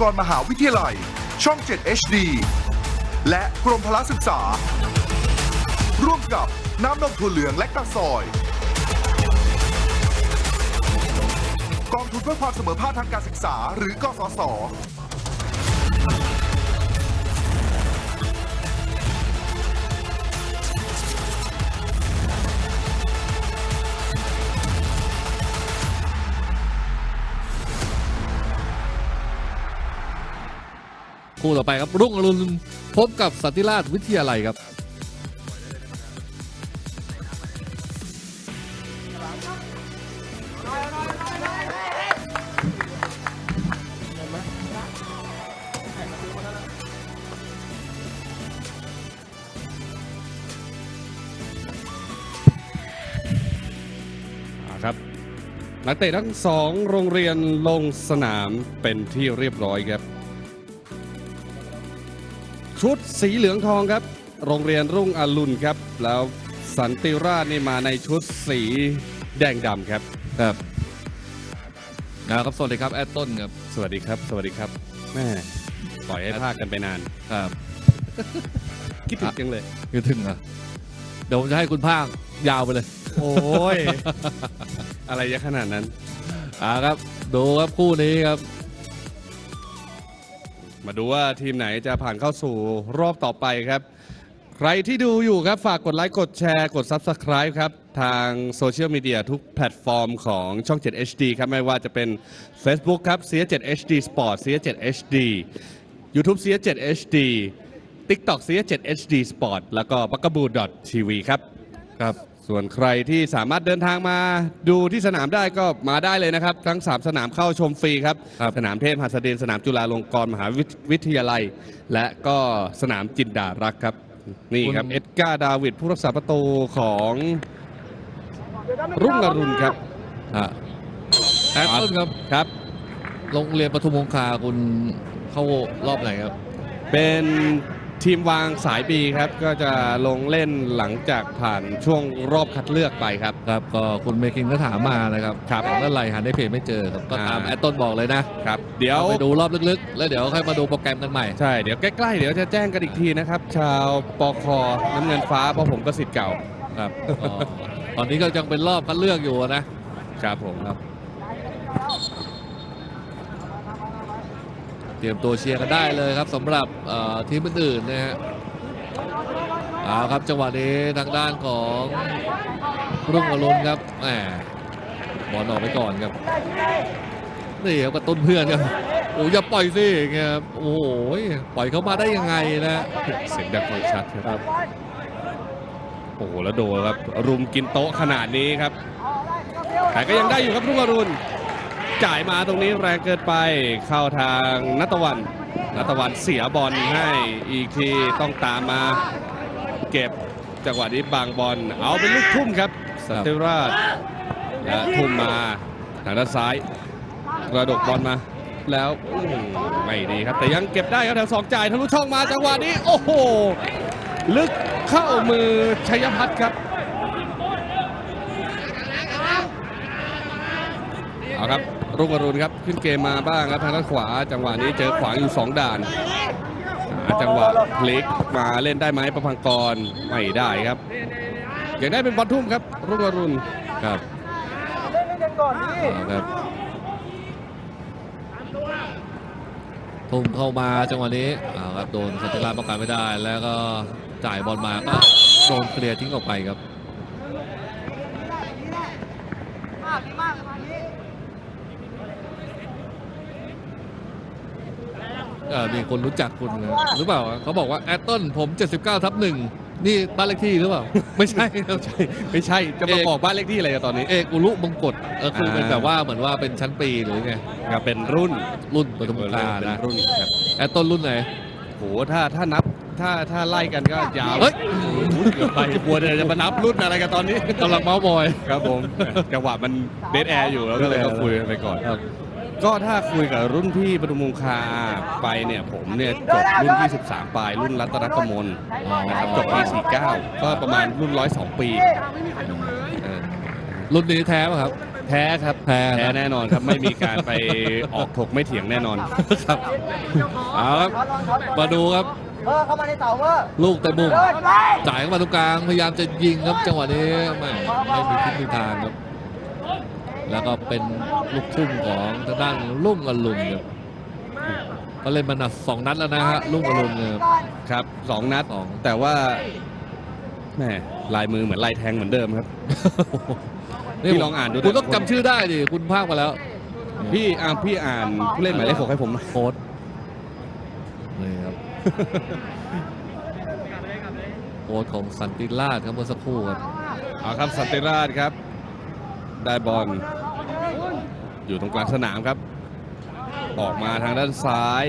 กรณ์มหาวิทยาลัย ช่อง 7 HD และกรมพละศึกษา ร่วมกับน้ำนมถั่วเหลืองและกระสอย กองทุนเพื่อความเสมอภาคทางการศึกษาหรือกสศ คู่ต่อไปครับ รุ่งอรุณพบกับสันติราชวิทยาลัยครับครับนักเตะทั้งสองโรงเรียนลงสนามเป็นที่เรียบร้อยครับ ชุดสีเหลืองทองครับ โรงเรียนรุ่งอรุณครับ แล้วสันติราชนี่มาในชุดสีแดงดำครับ ครับนะครับสวัสดีครับแอดต้นครับสวัสดีครับ สวัสดีครับแม่ปล่อยให้พากกันไปนาน ครับคิดถึงจังเลยคือถึงเหรอะเดี๋ยวผมจะให้คุณภาคยาวไปเลย โอ้ย อะไรจะขนาดนั้น อ่าครับ ดูครับคู่นี้ครับ มาดูว่าทีมไหนจะผ่านเข้าสู่รอบต่อไปครับ ใครที่ดูอยู่ครับฝากกดไลค์กดแชร์กด Subscribe ครับ ทางโซเชียลมีเดียทุกแพลตฟอร์มของช่อง 7 HD ครับ ไม่ว่าจะเป็น Facebook ครับ CS7 HD Sport CS7 HD YouTube CS7 HD TikTok CS7 HD Sport แล้วก็ b u g a b o o TV ครับครับ ส่วนใครที่สามารถเดินทางมาดูที่สนามได้ก็มาได้เลยนะครับ ทั้ง 3 สนามเข้าชมฟรีครับครับสนามเทพหัสดินสนามจุฬาลงกรณ์มหาวิทวิทยาลัย และก็สนามจินดารักษ์ครับ นี่ครับคุณเอ็ดการ์ดาวิดผู้รักษาประตูของรุ่งอรุณครับอะแอดต้นครับครับโรงเรียนปทุมคงคาคุณเข้ารอบไหนครับ เป็น ทีมวางสายบีครับ ก็จะลงเล่นหลังจากผ่านช่วงรอบคัดเลือกไปครับ ครับก็คุณเมคินก็ถามมานะครับครับเมื่อไหร่หาในเพจไม่เจอครับก็ตามอ่า แอดต้นบอกเลยนะครับ เดี๋ยวเอาไปดูรอบลึกๆ แล้วเดี๋ยวค่อยมาดูโปรแกรมกันใหม่ ใช่ เดี๋ยวใกล้ๆ เดี๋ยวจะแจ้งกันอีกทีนะครับ ชาวปอคอน้ำเงินฟ้าเพราะผมก็สิทธิ์เก่าครับ ก็ตอนนี้ก็ยังเป็นรอบคัดเลือกอยู่นะครับผมครับ เต รียมตัวเชียร์กันได้เลยครับสำหรับทีมอื่นๆนะฮะเอาครับจังหวะนี้ทางด้านของรุ่งอรุณครับแหมบอลออกไปก่อนครับนี่ครับกระตุ้นเพื่อนครับโอ้ยอย่าปล่อยสิอย่างเงี้ยครับโอ้โหปล่อยเข้ามาได้ยังไงนะเสียงดังฟังชัดครับโอ้โหแล้วโดนครับรุมกินโต๊ะขนาดนี้ครับแต่ก็ยังได้อยู่ครับรุ่งอรุณ จ่ายมาตรงนี้แรงเกินไปเข้าทางนัตะวันนัตะวันเสียบอลให้อีกทีต้องตามมาเก็บจังหวะนี้บางบอลเอาเป็นลูกทุ่มครับสันติราชและทุ่มมาทางด้านซ้ายกระดกบอลมาแล้วไม่ดีครับ แต่ยังเก็บได้ครับแถวสองจ่ายทะลุช่องมาจังหวะนี้ โอ้โห ลึกเข้ามือชัยพัฒน์ครับเอาครับ รุ่งอรุณครับขึ้นเกมมาบ้างครับทางด้านขวา จังหวะนี้เจอขวางอยู่ 2 ด่านหาจังหวะพลิกมาเล่นได้ไหมประพังกรไม่ได้ครับอยากได้เป็นบอลทุ่มครับ รุ่งอรุณครับเอาครับทุ่มเข้ามาจังหวะนี้เอาครับโดนสันติราชป้องกันไม่ได้ แล้วก็จ่ายบอลมาก็โดนเคลียร์ทิ้งออกไปครับ เออ มีคนรู้จักคุณนะหรือเปล่าเขาบอกว่าแอตตันผม 79ทับหนึ่งนี่บ้านเลขที่หรือเปล่า ไม่ใช่ไม่ใช่ไม่ใช่จะมาเอกบอกบ้านเลขที่อะไรกันตอนนี้ เอกอุลุมงกฎเออคือเป็นอ่าแบบว่าเหมือนว่าเป็นชั้นปีหรือไงครับเป็นรุ่นรุ่นปฐมคาเป็นนะรุ่นครับแอตตันรุ่นไหน โหถ้าถ้านับถ้าถ้าไล่กันก็ยาวเฮ้ย เกือบไปกลัวจะมานับรุ่นอะไรกันตอนนี้ กำลังเมาส์มอย ครับผมจังหวะมันเดทแอร์อยู่แล้วก็เลยต้องคุยกันไปก่อน ครับ ก็ถ้าคุยกับรุ่นพี่ปทุมคงคาไปเนี่ยผมเนี่ยจบรุ่น23ปลายรุ่นรัตนกมลนะครับจบปี49 ก็ประมาณรุ่น 102 ปีเออรุ่นนี้แท้ป่ะครับแพ้ครับแพ้นะแพ้แน่นอนครับไม่มีการไปออกถกไม่เถียงแน่นอนครับเอาครับมาดูครับ เออเข้ามาในเสาเวอร์ลูกเตะมุมเดินไปจ่ายเข้ามาตรงกลางพยายามจะยิงครับจังหวะนี้ไม่ไม่มีทิศมีทางครับ แล้วก็เป็นลูกทุ่งของทางด้านลุ่งอรุณครับก็เล่นมาหนักสองนัดแล้วนะฮะลุ่งอรุณเนี่ยครับครับสองนัดสองแต่ว่าแหม่ลายมือเหมือนลายแทงเหมือนเดิมครับพี่ลองอ่านดูคุณต้องแต่ละคนจำชื่อได้ดิคุณภาคมาแล้ว พี่อ่าพี่อ่านผู้เล่นหมายเลขหกให้ผมหน่อยโค้ดนี่ครับโค้ดของสันติราชครับเมื่อสักครู่ครับเอาครับสันติราชครับ ได้บอลอยู่ตรงกลางสนามครับ ออกมาทางด้านซ้าย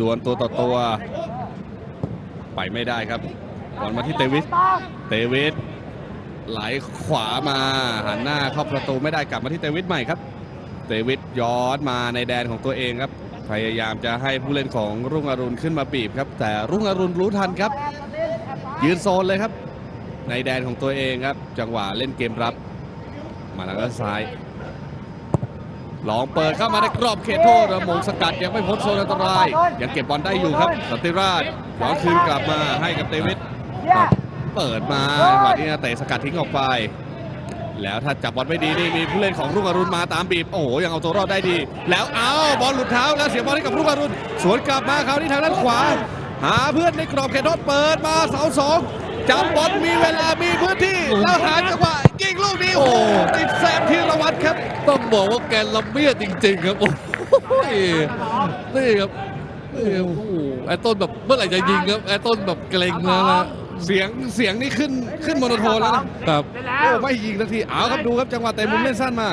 ดวลตัวต่อตัว ไปไม่ได้ครับบอลมาที่เตวิสเตวิสไหลขวามาหันหน้าเข้าประตูไม่ได้กลับมาที่เตวิสใหม่ครับ เตวิสย้อนมาในแดนของตัวเองครับ พยายามจะให้ผู้เล่นของรุ่งอรุณขึ้นมาบีบครับ แต่รุ่งอรุณรู้ทันครับ ยืนโซนเลยครับ ในแดนของตัวเองครับ จังหวะเล่นเกมรับ มาทางด้านซ้าย ลองเปิดเข้ามาในกรอบเขตโทษแล้วมงสกัดยังไม่พ้นโซนอันตราย ยังเก็บบอลได้อยู่ครับสันติราชย้อนคืนกลับมาให้กับเตวิสเปิดมาจังหวะนี้เตะสกัดทิ้งออกไป แล้วถ้าจับบอลไม่ดีนี่มีผู้เล่นของรุ่งอรุณมาตามบีบ โอ้โหยังเอาตัวรอดได้ดี แล้วเอาบอลหลุดเท้าแล้วเสียบอลให้กับรุ่งอรุณสวนกลับมาคราวนี้ทางด้านขวา หาเพื่อนในกรอบเขตโทษเปิดมาเสาสอง จับบอลมีเวลามีพื้นที่แล้วหาจังหวะยิงลูกนี้โอ้โหติดแซมธีรวัตรครับ ต้องบอกว่าแกละเมียดจริง ๆ ครับโอ้โหนี่ครับนี่ครับโอ้โหไอ้ต้นแบบเมื่อไหร่จะยิงครับไอ้ต้นแบบเกรงแล้วนะเสียงเสียงนี่ขึ้นขึ้นโมโนโทนแล้วนะครับโอ้ไม่ยิงสักทีเอาครับดูครับจังหวะเตะมุมเล่นสั้นมา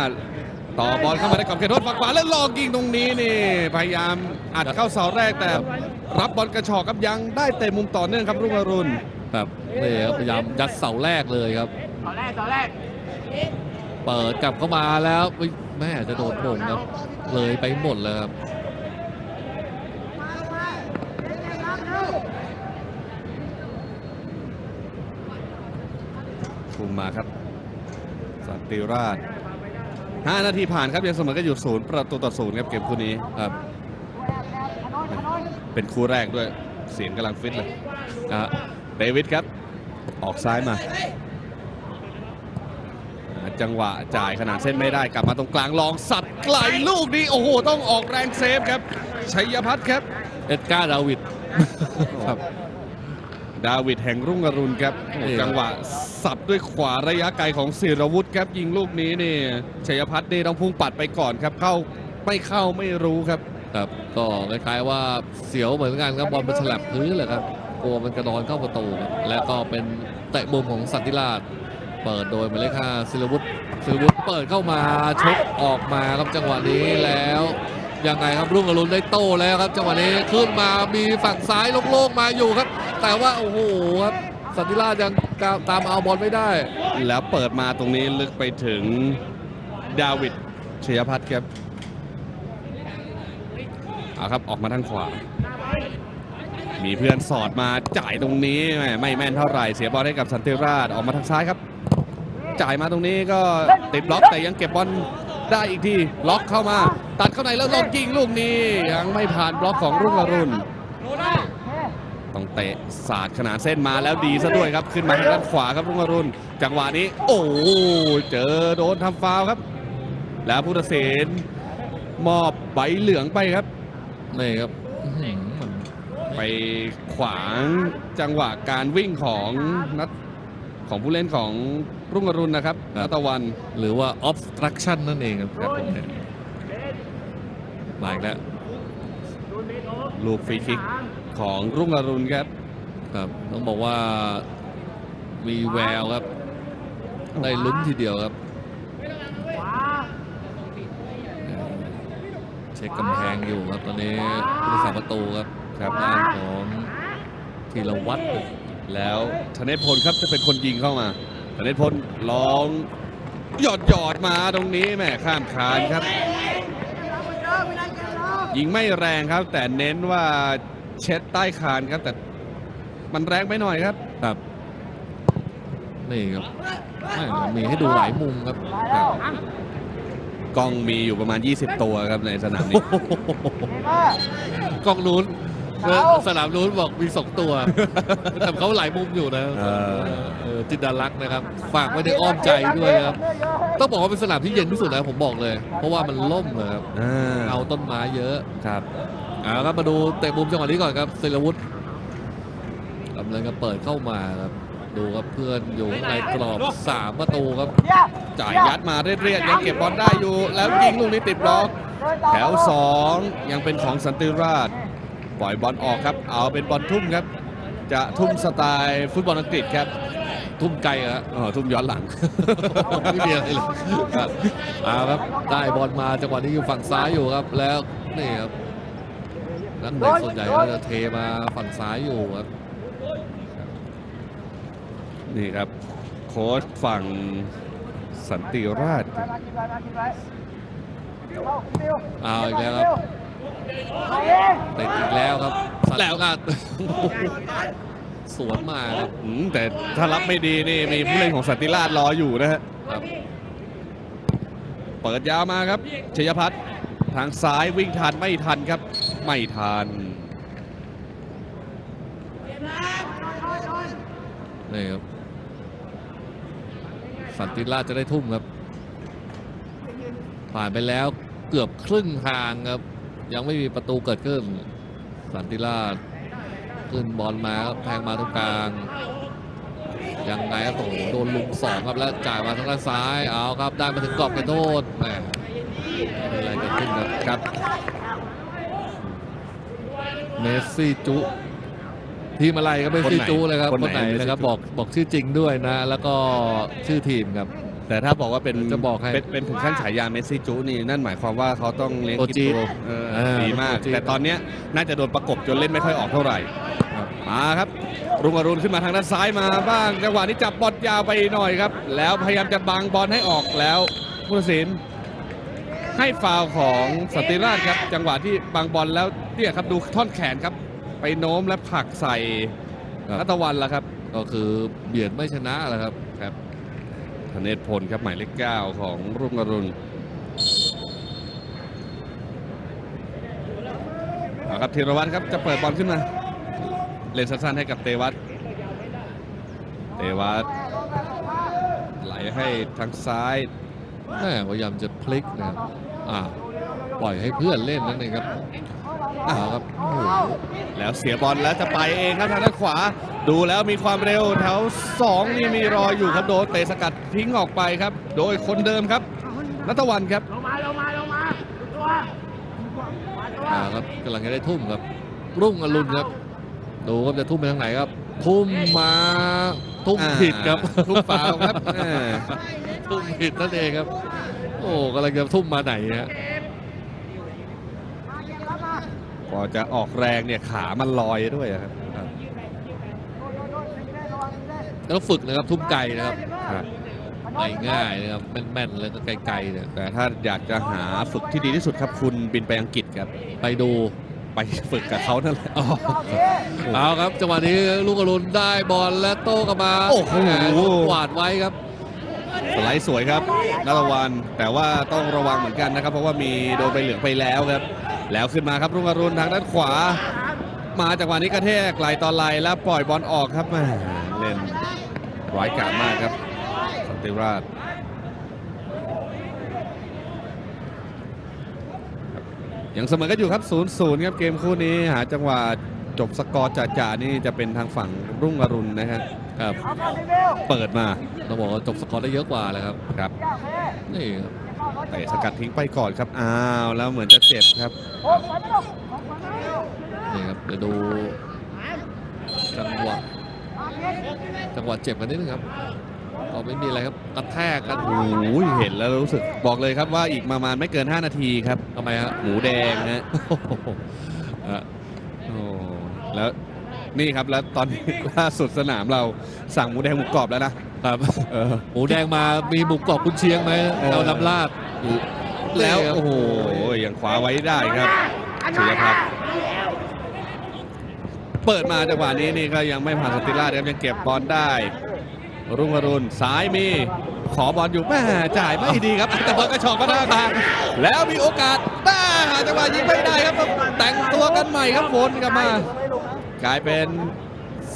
ต่อบอลเข้ามาในกรอบเขตโทษฝั่งขวาแล้วลองยิงตรงนี้นี่พยายามอัดเข้าเสาแรกแต่ รับบอลกระชอกครับยังได้เตะมุมต่อเนื่องครับรุ่งอรุณ ครับนี่ครับพยายามยัดเสาแรกเลยครับต่อแรกต่อแรกเปิดกลับเข้ามาแล้วอุ๊ยแม่จะโดนโป่งครับ เลยไปหมดเลยครับคุมมาครับสันติราช5นาทีผ่านครับยังเสมอกันอยู่ศูนย์ประตูต่อศูนย์ครับเกมคู่นี้ครับ เป็นคู่แรกด้วยเสียงกำลังฟิตเลยอะ เดวิดครับ ออกซ้ายมา จังหวะจ่ายขนาดเส้นไม่ได้กลับมาตรงกลางลองสับไกลลูกนี้ โอ้โห ต้องออกแรงเซฟครับ ชัยพัฒน์ครับ เอ็ดการ์ดาวิดครับดาวิดแห่งรุ่งอรุณครับโอ้โหนี่ครับ จังหวะสับด้วยขวาระยะไกลของศิรวุฒิครับ ยิงลูกนี้นี่ชัยพัฒน์นี่ต้องพุ่งปัดไปก่อนครับ เข้าไม่เข้าไม่รู้ครับ ครับ ก็คล้ายๆว่าเสียวเหมือนกันครับบอลมันฉลับพื้นเลยครับัวมันกระดอนเข้าประตู และก็เป็นเตะมุมของสันติราช เปิดโดยหมายเลขห้าศิลวุฒิศิลวุฒิเปิดเข้ามาชกออกมาครับจังหวะนี้แล้วยังไงครับรุ่งอรุณได้โต้แล้วครับ จังหวะนี้ขึ้นมามีฝั่งซ้ายโล่งๆมาอยู่ครับ แต่ว่าโอ้โหครับสันติราชยังตามเอาบอลไม่ได้ แล้วเปิดมาตรงนี้ลึกไปถึงดาวิดชัยพัฒน์ครับเอาครับออกมาทางขวา มีเพื่อนสอดมาจ่ายตรงนี้แม่ไม่แม่นเท่าไหร่เสียบอลให้กับสันติราชออกมาทางซ้ายครับ จ่ายมาตรงนี้ก็ติดบล็อกแต่ยังเก็บบอลได้อีกทีล็อกเข้ามา ตัดเข้าในแล้วลองยิงลูกนี้ยังไม่ผ่านบล็อกของรุ่งอรุณต้องเตะสาดขนาดเส้นมาแล้วดีซะด้วยครับขึ้นมาทางด้านขวาครับรุ่งอรุณจังหวะนี้ โอ้โหเจอโดนทำฟาวครับ แล้วพุทธเสนมอบใบเหลืองไปครับนี่ครับ ไปขวางจังหวะการวิ่งของนัดของผู้เล่นของรุ่งอรุณนะครับนัตวันหรือว่า obstruction นั่นเองครับครับผมเนี่ยมาอีกแล้วลูกฟรีคิกของรุ่งอรุณครับ ครับต้องบอกว่ามีแววครับ ได้ลุ้นทีเดียวครับ เช็คกำแพงอยู่ครับตอนนี้ผู้รักษาประตูครับ ครับด้านของธีรวัตรแล้วธเนศพลครับจะเป็นคนยิงเข้ามาธเนศพลลองหยอดหยอดมาตรงนี้แหม่ข้ามคานครับ ยิงไม่แรงครับ แต่เน้นว่าเช็ดใต้คานครับ แต่มันแรงไปหน่อยครับครับนี่ครับแม่มีให้ดูหลายมุมครับครับกล้องมีอยู่ประมาณ 20 ตัวครับในสนามนี้กล้องนู้น สนามนู้นบอกมีสองตัว แต่เขาหลายมุมอยู่นะเออ เออจินดารักษ์นะครับ ฝากไว้ในอ้อมใจด้วยนะครับ ต้องบอกว่าเป็นสนามที่เย็นที่สุดนะผมบอกเลย เพราะว่ามันล่มเลยครับอ่าเอาต้นไม้เยอะ ครับ เอาครับมาดูเตะมุมจังหวะนี้ก่อนครับศิลวุฒิกำลังจะเปิดเข้ามาครับดูครับเพื่อนอยู่ข้างในกรอบสามประตูครับ จ่ายยัดมาเรียดๆยังเก็บบอลได้อยู่ แล้วยิงลูกนี้ติดบล็อก แถว 2 ยังเป็นของสันติราช ปล่อยบอลออกครับ เอาเป็นบอลทุ่มครับ จะทุ่มสไตล์ฟุตบอลอังกฤษครับ ทุ่มไกลอะฮะอ๋อทุ่มย้อนหลัง ไม่มีอะไรเลยครับเอาครับได้บอลมาจังหวะนี้อยู่ฝั่งซ้ายอยู่ครับ แล้วนี่ครับนักเตะส่วนใหญ่ก็จะเทมาฝั่งซ้ายอยู่ครับ นี่ครับ โค้ชฝั่งสันติราชเอาอีกแล้วครับ ติดอีกแล้วครับสัตว์ลาดสวนมาครับอืมแต่ถ้ารับไม่ดีนี่มีผู้เล่นของสันติราชรออยู่นะฮะครับเปิดยาวมาครับชยพัฒน์ทางซ้ายวิ่งทันไม่ทันครับ ไม่ทันนี่ครับสันติราชจะได้ทุ่มครับ ผ่านไปแล้วเกือบครึ่งทางครับ ยังไม่มีประตูเกิดขึ้น สันติราชขึ้นบอลมาครับแทงมาตรงกลาง ยังไงครับโอ้โหโดนลุมสองครับแล้วจ่ายมาทางด้านซ้ายเอาครับได้มาถึงกรอบไปโทษแหมไม่มีอะไรเกิดขึ้นครับครับเมสซี่จุทีมอะไรครับเมสซี่จุเลยครับ คนไหนคนไหนเมสซี่นะครับจุบอกบอกชื่อจริงด้วยนะ แล้วก็ชื่อทีมครับ แต่ถ้าบอกว่าเป็นจะบอกให้เป็นเป็นถึงขั้นฉายาเมสซี่จูนี่นั่นหมายความว่าเขาต้องเลี้ยงโอกิจีโตเอออ่าดีมากโอจีแต่ตอนเนี้ยน่าจะโดนประกบจนเล่นไม่ค่อยออกเท่าไหร่ครับมาครับรุ่งอรุณขึ้นมาทางด้านซ้ายมาบ้างจังหวะนี้จับบอลยาวไปหน่อยครับ แล้วพยายามจะบังบอลให้ออกแล้วผู้ตัดสิน ให้ฟาวล์ของสันติราชครับ จังหวะที่บังบอลแล้วเนี่ยครับดูท่อนแขนครับ ไปโน้มและผลักใส่ครับ นัตวันแล้วครับ ก็คือเบียดไม่ชนะแหละครับครับธ เนศพลครับหมายเลขเก้าของรุ่งอรุณเอาครับธีรวัตรครับจะเปิดบอลขึ้นมา เล่นสั้นๆให้กับเตวัตเตวัตไหลให้ทางซ้ายแม่พยายามจะพลิกนะครับอ่าปล่อยให้เพื่อนเล่นนั่นเองครับ อ่าครับโอ้โหแล้วเสียบอลแล้วจะไปเองครับทางด้านขวา ดูแล้วมีความเร็วแถว2นี่มีรอยอยู่ครับโดนเตะสกัดทิ้งออกไปครับ โดยคนเดิมครับนัตวันครับอ่าครับกำลังจะได้ทุ่มครับ รุ่งอรุณครับ ดูครับจะทุ่มไปทางไหนครับ ทุ่มมาทุ่มอ่าผิดครับทุ่มฟาวล์ครับอ่าทุ่มผิดนั่นเองครับ โอ้กำลังจะทุ่มมาไหนฮะ พอจะออกแรงเนี่ยขามันลอยด้วยอะครับแล้วฝึกนะครับทุ่มไกลนะครับครับไม่ง่ายนะครับแม่นๆแล้วก็ไกลๆเนี่ยแต่ถ้าอยากจะหาฝึกที่ดีที่สุดครับคุณบินไปอังกฤษครับไปดูไปฝึกกับเขานั่นแหละเอาครับจังหวะนี้ลูกอรุณได้บอลและโต้กลับมาโอ้โหแมโดนกวาดไว้ครับสไลด์สวยครับนัตวันแต่ว่าต้องระวังเหมือนกันนะครับ เพราะว่ามีโดนใบเหลืองไปแล้วครับ แล้วขึ้นมาครับรุ่งอรุณทางด้านขวา มาจังหวะนี้กระแทกไหลต่อไหลแล้วปล่อยบอลออกครับม่เล่นร้ายกาจมากครับสันติราชยังเสมอกันอยู่ครับ 0-0 ครับเกมคู่นี้หาจังหวะจบสกอร์จ่าๆนี่จะเป็นทางฝั่งรุ่งอรุณนะฮะครับ เปิดมาต้องบอกว่าจบสกอร์ได้เยอะกว่าเลยครับ ครับ นี่ครับ เตะสกัดทิ้งไปก่อนครับ อ้าว แล้วเหมือนจะเจ็บครับนี่ครับเดี๋ยวดูจังหวะจังหวะเจ็บกันนิดนึงครับก็ไม่มีอะไรครับกระแทกกันโอ้ยเห็นแล้วรู้สึกบอกเลยครับว่าอีกประมาณไม่เกิน 5 นาทีครับทำไมฮะหมูแดงนะอ้โหอะโอ้แล้วนี่ครับแล้วตอนนี้ล่าสุดสนามเราสั่งหมูแดงหมูกรอบแล้วนะ ครับเออหมูแดงมามีหมูกรอบคุณเชียงไหมเออเรานำลาดแล้วนี่ครับโอ้โหยังคว้าไว้ได้ครับชิยพัฒน์เปิดมาจังหวะนี้นี่ก็ยังไม่ผ่านสติลาครับยังเก็บบอลได้ รุ่งอรุณซ้ายมีขอบอลอยู่แม่จ่ายไม่ดีครับ แต่บอลกระชอกมาหน้าทางแล้วมีโอกาสได้หาจังหวะยิงไม่ได้ครับต้องแต่งตัวกันใหม่ครับวนกลับมา กลายเป็น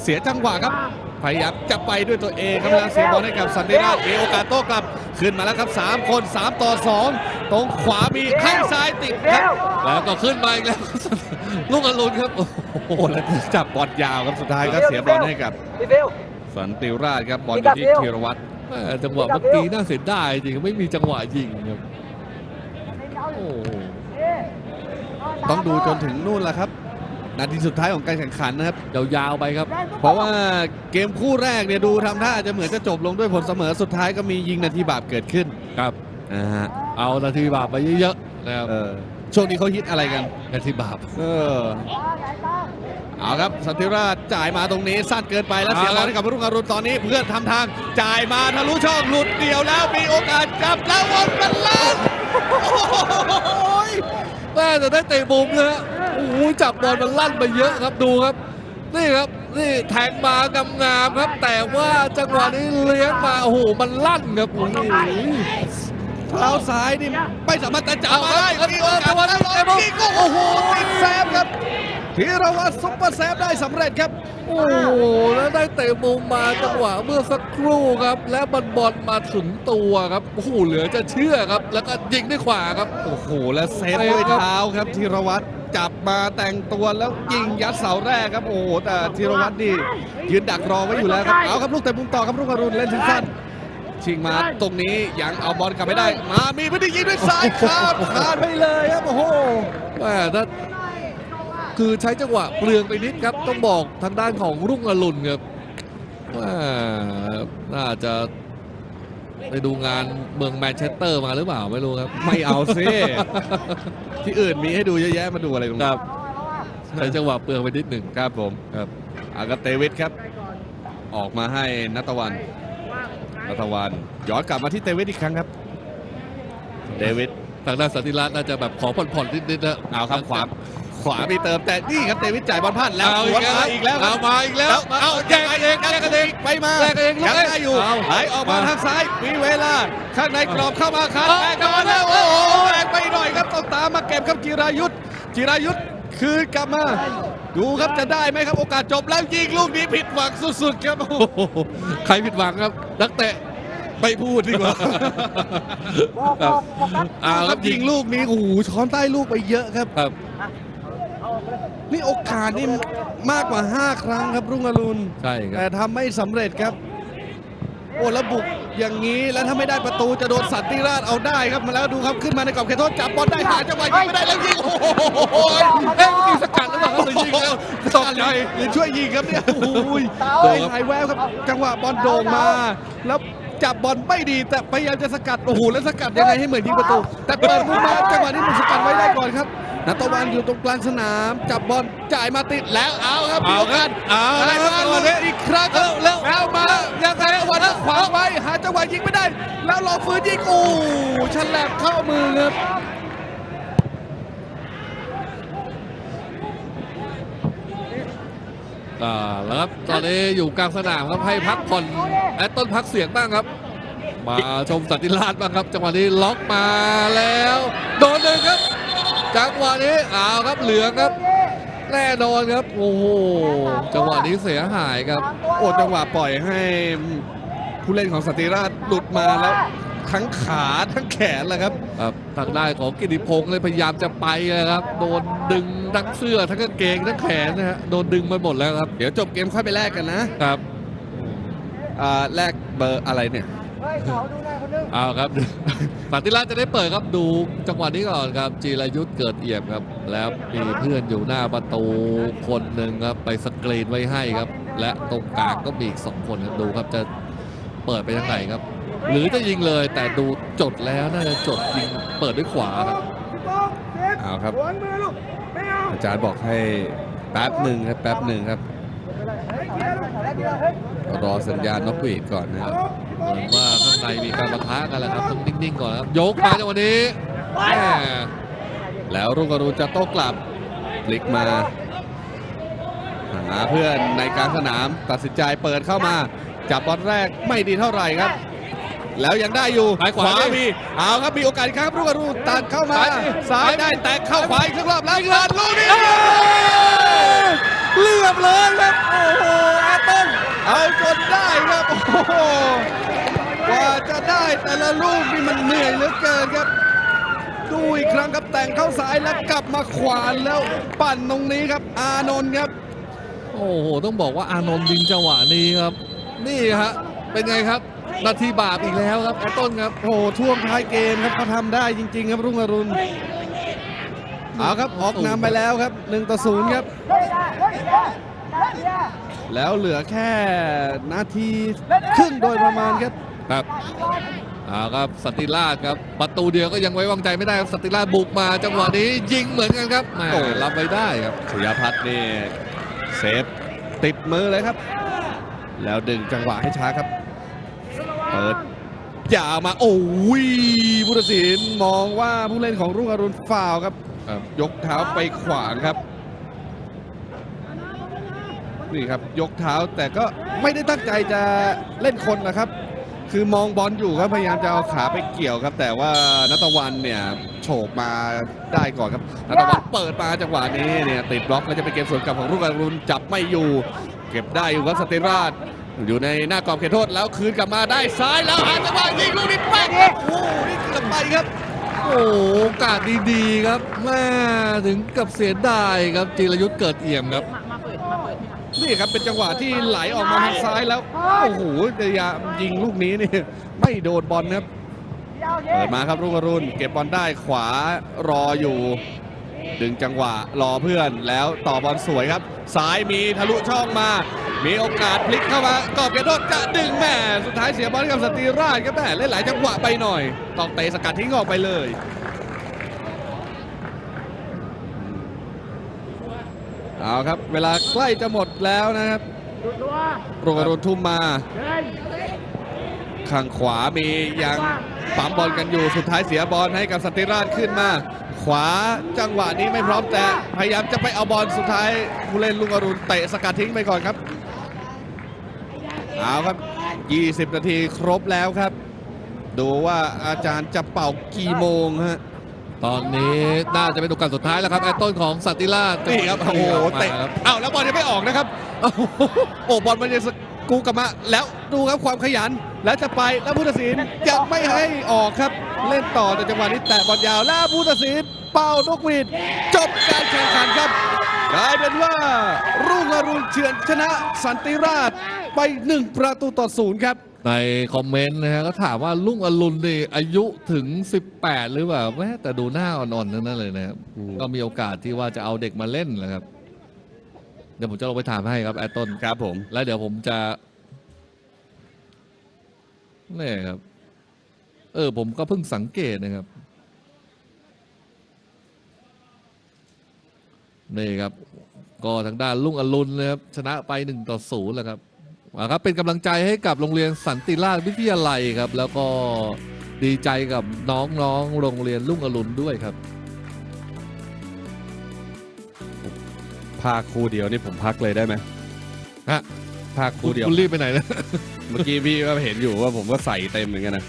เสียจังหวะครับ พยายามจะไปด้วยตัวเองครับแล้วเสียบอลให้กับสันติราชมีโอกาสโต้กลับ ขึ้นมาแล้วครับ 3 คน 3 ต่อ 2 ตรงขวามีข้างซ้ายติดครับ แล้วก็ขึ้นมาอีกแล้วลูกอรุณครับ โอ้โหโอ้โหแล้วจับบอลยาวครับสุดท้ายก็เสียบอลให้กับพี่ฟิวสันติราชครับบอลอยู่ที่ธีรวัตรแม่จังหวะเมื่อกี้น่าเสียดายจริงไม่มีจังหวะยิงครับโอ้โหต้องดูจนถึงนู่นแหละครับ นาทีสุดท้ายของการแข่งขันนะครับยาวๆไปครับ เพราะว่าเกมคู่แรกเนี่ยดูทำท่าอาจจะเหมือนจะจบลงด้วยผลเสมอสุดท้ายก็มียิงนาทีบาปเกิดขึ้นครับนะฮะเอานาทีบาปไปเยอะๆนะครับเออช่วงนี้เขาฮิตอะไรกันนาทีบาปเออเอาครับสันติราชจ่ายมาตรงนี้สั้นเกินไปแล้วเสียบอลให้กับรุ่งอรุณตอนนี้เพื่อนทำทางจ่ายมาทะลุช่องหลุดเดี่ยวแล้วมีโอกาสจับแล้ววนเป็นล้านโอ้ยแม่แต่ได้เตะมุมนะฮะโอ้โหจับบอลมันลั่นไปเยอะครับดูครับ นี่ครับนี่แทงมางามๆครับ แต่ว่าจังหวะนี้เลี้ยงมาโอ้โหมันลั่นครับโอ้โหเท้าซ้ายนี่ไม่สามารถจะจับเอามาครับได้เอามีโอกาสเอาแล้วเอาลเอาองยิงโอ้โหติดแซมครับธีรวัตรซุปเปอร์แซมได้สำเร็จครับ โอ้โหแล้วได้เตะมุมมาจังหวะเมื่อสักครู่ครับ และบอลบอลมาถึงตัวครับโอ้โหเหลือจะเชื่อครับ แล้วก็ยิงด้วยขวาครับ โอ้โหแล้วเซฟด้วยเท้าครับธีรวัตร จับมาแต่งตัวแล้วยิงยัดเสาแรกครับโอ้โหแต่ธีรวัตรนี่ยืนดักรอไว้อยู่แล้วครับเอาครับลูกแต่มุมต่อครับลูกอรุณเล่นสั้นๆชิงมาตรงนี้ยังเอาบอลกลับไม่ได้ มามีพื้นที่ยิงด้วยซ้ายข้ามขาดไปเลยครับโอ้โหแม่ถ้าคือใช้จังหวะเปลืองไปนิดครับ ต้องบอกทางด้านของรุ่งอรุณครับว่าน่าจะ ไปดูงานเมืองแมนเชสเตอร์มาหรือเปล่าไม่รู้ครับ ไม่เอาซิ ที่อื่นมีให้ดูเยอะแยะมาดูอะไรตรงคนี้รับใช้จังหวะเปลืองไปนิดหนึ่งครับผมครับอากาเตวิทครับ ออกมาให้นัตะวันนัตะวันย้อนกลับมาที่เตวิทอีกครั้งครับ เดวิด ทางด้านสันติรัตน์น่าจะแบบขอผ่อนๆนิดๆนะเอาครับขวา ขวามีเติมแต่นี่ครับเตวิทจ่ายบอลพลาดแล้วเอาสอีวนกแล้วมาอีกแล้วคเอารับมาอีกแล้วเอาแยกกันเองแยกกันเองไปมาแยกกันเองลูกยังเอ้ยได้อยู่เอาไหลออกมามาทางซ้ายมีเวลาข้างในกรอบเข้ามาคันเอาแบกกลับมาแล้วเอาโอ้โหเอาแบกไปหน่อยครับต้องตามมาเก็บครับจิรายุทธจิรายุทธคืนกลับมาดูครับจะได้ไหมครับโอกาสจบแล้วยิงลูกนี้ผิดหวังสุดๆครับโอ้โหโอ้โหใครผิดหวังครับนักเตะไม่พูดดีกว่าครับเอาเอาคครัรับบยิยิงงลูกนี้โอ้โหช้อนใต้ลูกไปเยอะครับครับ นี่โอกาสนี่มากกว่า 5 ครั้งครับรุ่งอรุณใช่คแต่รับทำไม่สำเร็จครับโอ้แล้วบุกอย่างนี้แล้วถ้าไม่ได้ประตูจะโดนสันติราชเอาได้ครับมาแล้วดูครับขึ้นมาในกรอบเขตโทษจับบอลได้หาจังหวะยิงไม่ได้แล้วยิงโอ้โหเอ๊ะมีสกัดหรือเปล่าครับหรือยิงแล้วตกใจหรือช่วยยิงครับเนี่ยโอ้โหโดยหายแววครับจังหวะบอลโด่งมา แล้วจับบอลไม่ดีแต่พยายามจะสกัดโอ้โหแล้วสกัดยังไงให้เหมือนยิงประตู แต่เปิดมุมมาจังหวะนี้มันสกัดไว้ได้ก่อนครับ นัตะวันอยู่ตรงกลางสนามจับบอลจ่ายมาติดแล้วเอาครับมีเอาโอครักาบสเอาได้แล้วมาตอนเลนี้ยอีกครั้งเร็วเร็วแล้วมายังไงจังหวะนั้นขวางไว้หาจังหวะยิงไม่ได้ แล้วรอฟื้นยิงโอ้ฉลับเข้ามือครับอ่าแล้วครับตอนนี้อยู่กลางสนามครับให้พักผ่อนและต้นพักเสียงบ้างครับ มาชมสันติราชบ้างครับ จังหวะนี้ล็อกมาแล้ว โดนหนึ่งครับ จังหวะนี้เอาครับเหลืองครับ แน่นอนครับโอ้โหจังหวะนี้เสียหายครับโอ้จังหวะปล่อยให้ผู้เล่นของสนติราชหลุดมาแล้วทั้งขาทั้งแขนเลยครับครับทางด้านของกิติพงศ์เลยพยายามจะไปนะครับ โดนดึงทั้งเสื้อทั้งกางเกงทั้งแขนนะฮะโดนดึงไปหมดแล้วครับ เดี๋ยวจบเกมค่อยไปแลกกันนะครับอ่าแลกเบอร์อะไรเนี่ย เฮ้ยเขาดูหน้าคนนึงเอาครับสันติราชจะได้เปิดครับดูจังหวะนี้ก่อนครับจีรายุทธเกิดเอี่ยมครับ แล้วมีเพื่อนอยู่หน้าประตูคนหนึ่งครับไปสกรีนไว้ให้ครับ และตรงกลางก็มีอีกสองคนครับดูครับจะเปิดไปทางไหนครับ หรือจะยิงเลยแต่ดูจดแล้วน่าจะจดยิงเปิดด้วยขวาครับเอาครับหวงมือลูกไม่เอาอาจารย์บอกให้แป๊บหนึ่งครับแป๊บหนึ่งครับเฮ้ยเดี๋ยวลูกเดี๋ยวเฮ้ยรอสัญญาณนกหวีดก่อนนะครับ เหมือนว่าข้างในมีการปะทะกันแหละครับต้องนิ่งๆก่อนครับยกมาจังหวะนี้แหม่แล้วรุ่งอรุณจะโต้กลับพลิกมาหาเพื่อนในกลางสนามตัดสินใจเปิดเข้ามา จับบอลแรกไม่ดีเท่าไหร่ครับ แล้วยังได้อยู่ซ้ายขวามีเอาครับมีโอกาสอีกครั้งครับรุ่งอรุณตัดเข้ามาซ้ายดิซ้ายได้แต่เข้าขวาอีกสักรอบแล้วเกิดลูกนี้เรียบเลยครับโอ้โหแอตตัน เอาจนได้ครับโอ้โหกว่าจะได้แต่ละลูกนี่มันเหนื่อยเหลือเกินครับ ดูอีกครั้งครับแต่งเข้าซ้ายแล้วกลับมาขวานแล้วปั่นตรงนี้ครับอานนท์ครับ โอ้โห ต้องบอกว่าอานนท์ยิงจังหวะนี้ครับ นี่ฮะเป็นไงครับนาทีบาปอีกแล้วครับแอตต้นครับโอ้โหช่วงท้ายเกมครับเขาทำได้จริง ๆ ครับรุ่งอรุณเอาครับออกนำไปแล้วครับ1ต่อ0ครับ แล้วเหลือแค่นาทีครึ่งโดยประมาณครับครับเอาครับสนติราชครับประตูเดียวก็ยังไว้วางใจไม่ได้ครับสนติราชบุกมา จังหวะนี้ยิงเหมือนกันครับแหมโอ้รับไว้ได้ครับสุริยพัฒน์นี่เซฟติดมือเลยครับ แล้วดึงจังหวะให้ช้าครับเปิดยาวมาโอ้ยผู้ตัดสินมองว่าผู้เล่นของรุ่งอรุณฟาวล์ครับครับ ยกเท้าไปขวางครับ นี่ครับยกเท้าแต่ก็ไม่ได้ตั้งใจจะเล่นคนนะครับ คือมองบอลอยู่ครับพยายามจะเอาขาไปเกี่ยวครับ แต่ว่านัตวันเนี่ยโฉบมาได้ก่อนครับนัตวันเปิดมาจังหวะนี้เนี่ยติดบล็อกแล้วจะเป็นเกมสวนกลับของรุ่งอรุณจับไม่อยู่ เก็บได้อยู่ครับสเตนราชอยู่ในหน้ากรอบเขตโทษแล้วคืนกลับมาได้ซ้ายแล้วหาจังหวะยิงลูกนี้แป๊กครับโอ้โหนี่เกือบไปครับโอ้โหโอกาสดีๆครับแม่ถึงกับเสียดายครับจิรยุทธ์เกิดเอี่ยมครับ นี่ครับเป็นจังหวะที่ไหลออกมาทางซ้ายแล้ว โอ้โหจะยายิงลูกนี้นี่ไม่โดนบอลครับเปิดมาครับรุ่งอรุณเก็บบอลได้ขวารออยู่ ดึงจังหวะรอเพื่อนแล้วต่อบอลสวยครับซ้ายมีทะลุช่องมา มีโอกาสพลิกเข้ามากอบเกยรติโทษจะดึงแม่สุดท้ายเสียบอลกับสตีราชครับแม่เล่นหลายจังหวะไปหน่อยต้องเตะสกัดทิ้งออกไปเลย เอาครับ เวลาใกล้จะหมดแล้วนะครับรุ่งอรุณทุ่มมาข้างขวามียังปั๊มบอลกันอยู่สุดท้ายเสียบอลให้กับสนติราชขึ้นมา ขวาจังหวะนี้ไม่พร้อมแต่พยายามจะไปเอาบอลสุดท้ายผู้เล่นลุงอรุณเตะสกัดทิ้งไปก่อนครับเอาครับ 20 นาทีครบแล้วครับ ดูว่าอาจารย์จะเป่ากี่โมงฮะ ตอนนี้น่าจะเป็นโอกาสสุดท้ายแล้วครับแอตต้นของสันติราชนี่ครับโอ้โหมาเตะครับเอ้าแล้วบอลยังไม่ออกนะครับโอ้โหโอ้บอลมันยังสกูกลับมาแล้วดูครับความขยัน แล้วจะไปแล้วผู้ตัดสินยังไม่ให้ออกครับ เล่นต่อแต่จังหวะนี้แตะบอลยาวแล้วผู้ตัดสินเป่านกหวีดจบการแข่งขันครับกลายเป็นว่า รุ่งอรุณเฉือนชนะสันติราชไป 1 ประตูต่อศูนย์ครับ ในคอมเมนต์นะฮะก็ถามว่าลุงอรุณนี่อายุถึง 18 หรือเปล่าแม่แต่ดูหน้าอ่อนๆทั้งนั้นเลยนะครับอืมก็มีโอกาสที่ว่าจะเอาเด็กมาเล่นแหละครับ เดี๋ยวผมจะลงไปถามให้ครับแอตต้นครับผม แล้วเดี๋ยวผมจะนี่ครับ เออ ผมก็เพิ่งสังเกตนะครับนี่ครับ ก็ทางด้านลุงอรุณนะครับ ชนะไปหนึ่งต่อศูนย์แล้วครับ เอาครับเป็นกำลังใจให้กับโรงเรียนสันติราชวิทยาลัยครับ แล้วก็ดีใจกับน้องๆโรงเรียนลุงอรุณด้วยครับ ภาคคู่เดียวนี่ผมพักเลยได้ไหมฮะภาคคู่เดียว คุณรีบไปไหนนะ เมื่อกี้พี่ก็เห็นอยู่ว่าผมก็ใส่เต็มเหมือนกันนะ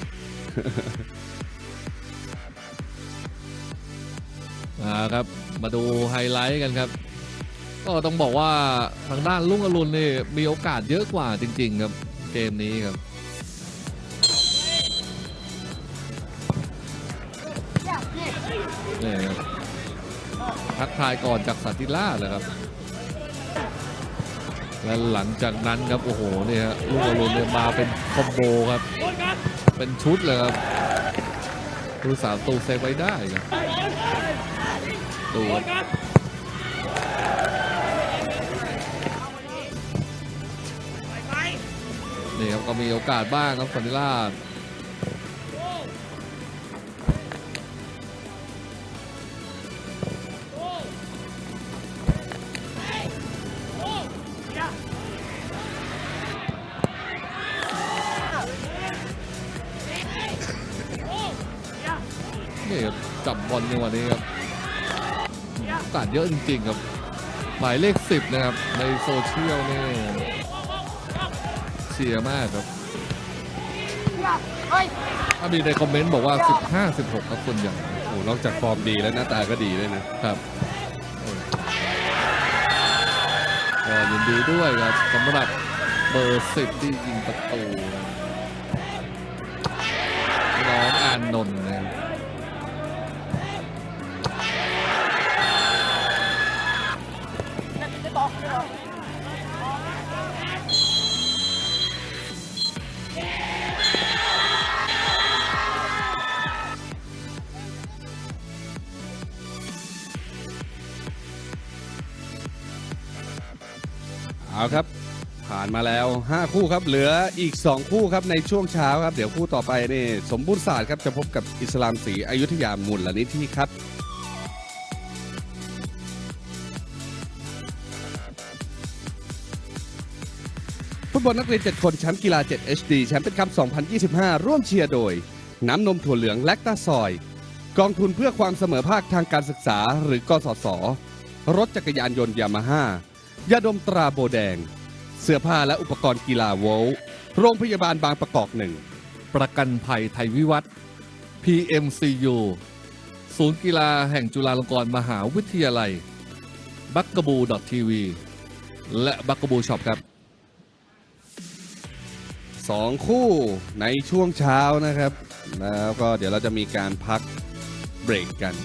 อ่าครับ มาดูไฮไลท์กันครับ ก็ต้องบอกว่าทางด้านลุงอรุณนี่มีโอกาสเยอะกว่าจริง ๆ ครับเกมนี้ครับนี่ครับทักทายก่อนจากสันติล่าเลยครับ และหลังจากนั้นครับโอ้โหนี่ฮะลุงอรุณเนี่ยมาเป็นคอมโบครับ เป็นชุดเลยครับผู้สาวตูเซฟไว้ได้ครับดู นี่ครับก็มีโอกาสบ้างครับสันติราชนี่ครับจับบอลในวันนี้ครับโอกาสเยอะจริงๆครับหมายเลขสิบนะครับ ในโซเชียลนี่ เชียร์มากครับถ้ามีในคอมเมนต์บอกว่า 15 16ครับส่วนใหญ่โอ้นอกจากฟอร์มดีแล้วหน้าตาก็ดีด้วยนะครับก็ยินดีด้วยครับสำหรับเบอร์สิบที่ยิงประตูน้องอานนนท์นะ เอาครับ ผ่านมาแล้ว 5 คู่ครับเหลืออีก 2 คู่ครับในช่วงเช้าครับ เดี๋ยวคู่ต่อไปนี่สมบูรณ์ศาสตร์ครับจะพบกับอิสลามศรีอยุธยามูลนิธิครับฟุตบอลนักเรียน 7 คนแชมป์กีฬา 7 HD แชมป์เป็นคัพ2025 ร่วมเชียร์โดย น้ำนมถั่วเหลืองแลคตาซอย กองทุนเพื่อความเสมอภาคทางการศึกษาหรือกสศรถจักรยานยนต์ยามาฮ่า ยาดมตราโบแดง เสื้อผ้าและอุปกรณ์กีฬาโวลโรงพยาบาลบางประกอบหนึ่ง ประกันภัยไทยวิวัฒน์ PMCU ศูนย์กีฬาแห่งจุฬาลงกรณ์มหาวิทยาลัย บักกบูดอททีวีและบักกบูช็อปครับสองคู่ในช่วงเช้านะครับ แล้วก็เดี๋ยวเราจะมีการพักเบรกกัน